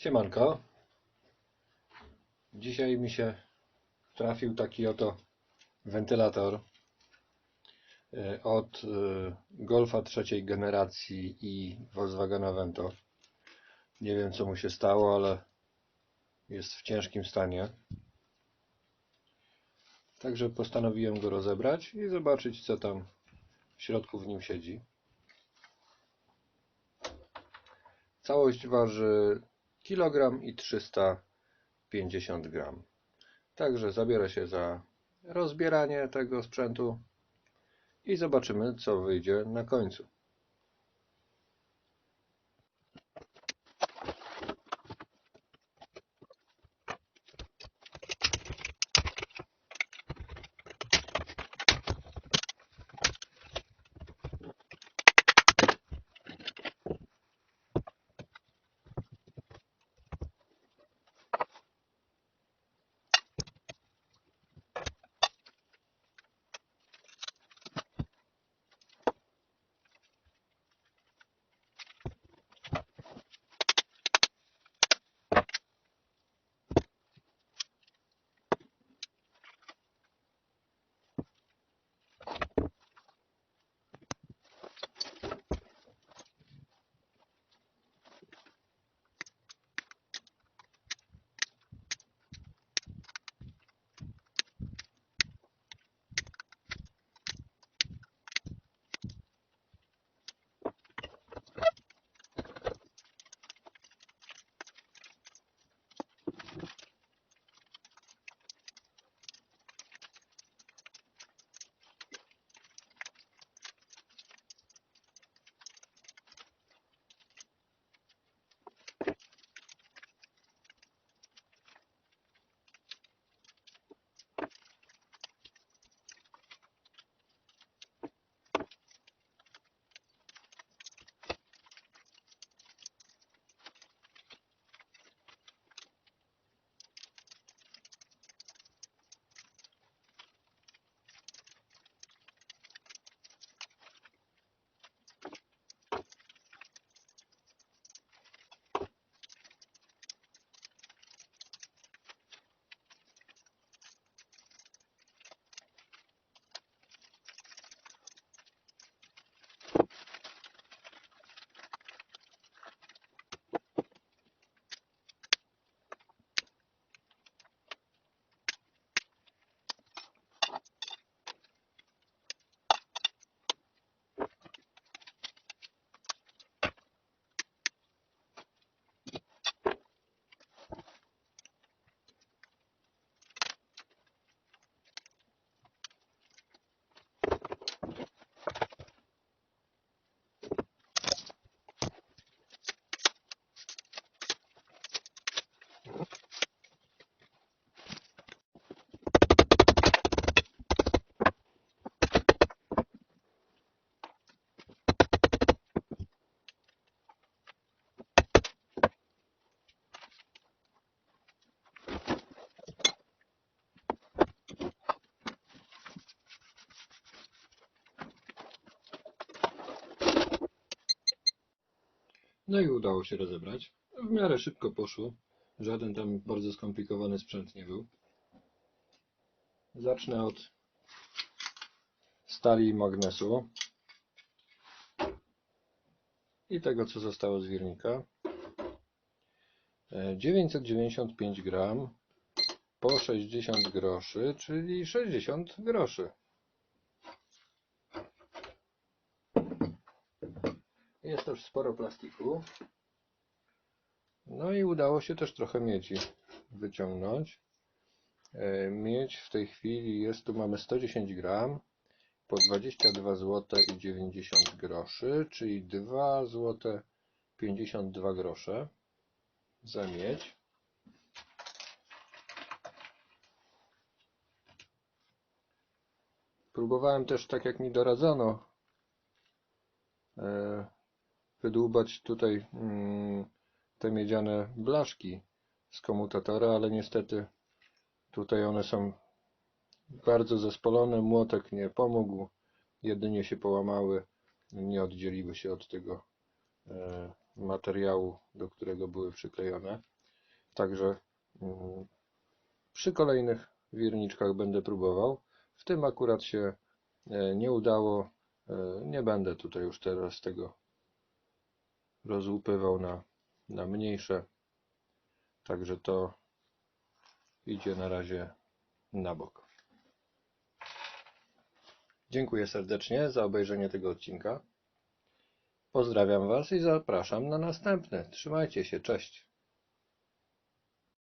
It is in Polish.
Siemanko. Dzisiaj mi się trafił taki oto wentylator e, od e, Golfa trzeciej generacji i Volkswagena Vento. Nie wiem co mu się stało, ale jest w ciężkim stanie. Także postanowiłem go rozebrać i zobaczyć co tam w środku w nim siedzi. Całość waży kilogram i 350 gram. Także zabiorę się za rozbieranie tego sprzętu i zobaczymy co wyjdzie na końcu. No i udało się rozebrać. W miarę szybko poszło. Żaden tam bardzo skomplikowany sprzęt nie był. Zacznę od stali i magnesu. I tego, co zostało z wirnika. E, 995 gram po 60 groszy, czyli 60 groszy. Jest też sporo plastiku. No i udało się też trochę miedzi wyciągnąć. E, Miedź w tej chwili jest, tu mamy 110 gram po 22 zł i 90 groszy, czyli 2 zł 52 grosze za miedź. Próbowałem też, tak jak mi doradzono, e, wydłubać tutaj mm, te miedziane blaszki z komutatora, ale niestety tutaj one są bardzo zespolone, młotek nie pomógł, jedynie się połamały, nie oddzieliły się od tego e, materiału, do którego były przyklejone. Także mm, przy kolejnych wirniczkach będę próbował. W tym akurat się e, nie udało. E, Nie będę tutaj już teraz tego rozłupywał na, na mniejsze. Także to idzie na razie na bok. Dziękuję serdecznie za obejrzenie tego odcinka. Pozdrawiam Was i zapraszam na następny. Trzymajcie się, cześć.